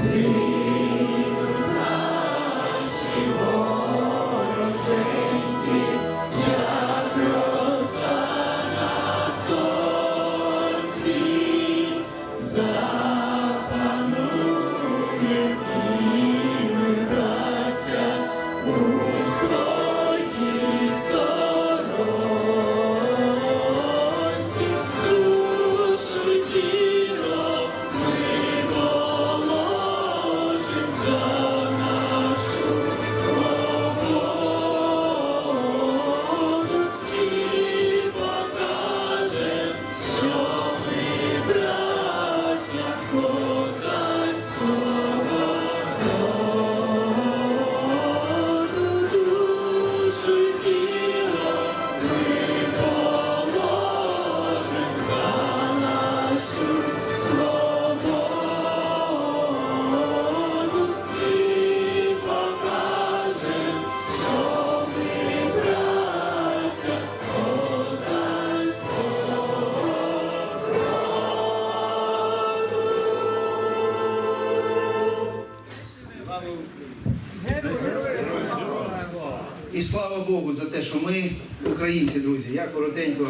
see. І слава Богу за те, що ми, українці, друзі, я коротенько